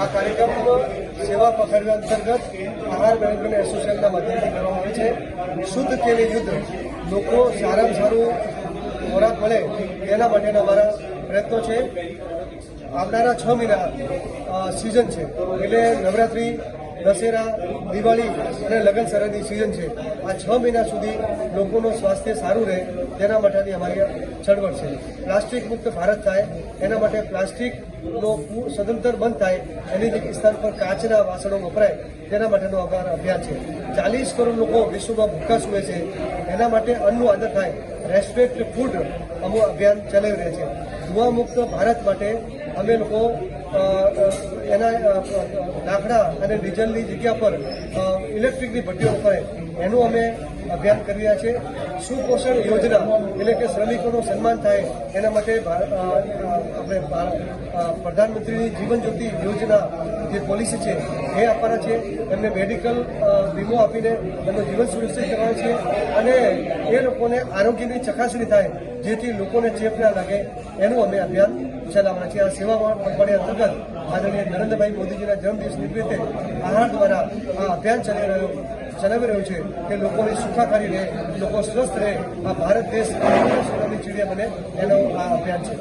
આ કાર્યક્રમ સેવા પખડવા અંતર્ગત આહાર મેનેજમેન્ટ એસોસિએશનના માધ્યમથી કરવામાં આવે છે. શુદ્ધ તેલી યુદ્ધ લોકો સારામાં સારું ખોરાક મળે તેના માટેના અમારા પ્રયત્નો છે. આવનારા છ મહિના સિઝન છે. એટલે નવરાત્રિ દશેરા, દિવાળી અને લગ્ન સરહદની સિઝન છે. આ છ મહિના સુધી લોકોનું સ્વાસ્થ્ય સારું રહે તેના માટેની અમારી ચળવળ છે. પ્લાસ્ટિક મુક્ત ભારત થાય, એના માટે પ્લાસ્ટિકનો સદંતર બંધ થાય, એની જગ્યા સ્થાન પર કાચના વાસણો વપરાય, તેના માટેનો અમારા અભિયાન છે. ચાલીસ કરોડ લોકો વિશ્વમાં ભૂખા સૂવે છે. એના માટે અન્નનું આદર થાય. રેસ્પેક્ટ ફૂડ અમુક અભિયાન ચલાવી રહ્યા છે. ધુવા મુક્ત ભારત માટે અમે લોકો એના લાકડા અને ડીઝલની જગ્યા પર ઇલેક્ટ્રિકની ભટ્ટીઓ વપરાય એનું અમે અભિયાન કરી રહ્યા છે સુપોષણ યોજના, એટલે કે શ્રમિકોનું સન્માન થાય, એના માટે આપણે પ્રધાનમંત્રીની જીવન જ્યોતિ યોજના જે પોલિસી છે, એ આપવાના છે. એમને મેડિકલ વીમો આપીને એમનું જીવન સુનિશ્ચિત કરવાનું છે. અને એ લોકોને આરોગ્યની ચકાસણી થાય. જેથી લોકોને ચેપ ના લાગે એનું અમે અભિયાન ચલાવવાના છીએ. આ સેવા પખવાડિયા અંતર્ગત આદરણીય નરેન્દ્રભાઈ મોદીજીના જન્મદિવસ નિમિત્તે આહાર દ્વારા આ અભિયાન ચાલી રહ્યું ચલાવી રહ્યું છે કે લોકોની સુખાકારી રહે લોકો સ્વસ્થ રહે આ ભારત દેશ સોનાની ચીડિયા બને એનો આ અભિયાન છે.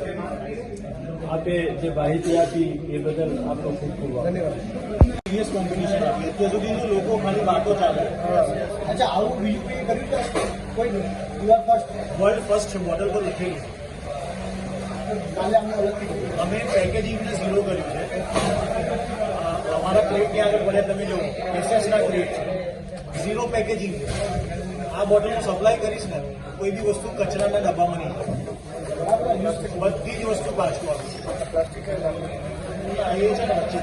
આપે જે માહિતી આપી એ બદલ આપનો ખૂબ ખૂબ ધન્યવાદ. સિરિયસ કોમ્પિટિશન આપી અત્યાર સુધી લોકો ખાલી વાતો ચાલે. અચ્છા આવું બીજું કંઈ કર્યું કોઈ you are first world first છે મોડલ પર લખેલું ઓળખી અમે પેકેજિંગને ઝીરો કર્યું છે. અમારા પ્લેટ ત્યાં આગળ પડ્યા તમે જુઓ એસએસના પ્લેટ છે. ઝીરો પેકેજિંગ આ બોટલ હું સપ્લાય કરીશ ને કોઈ બી વસ્તુ કચરાના ડબ્બામાં નહીં બધી જ વસ્તુ પાછું આવે એ છે ને વચ્ચે.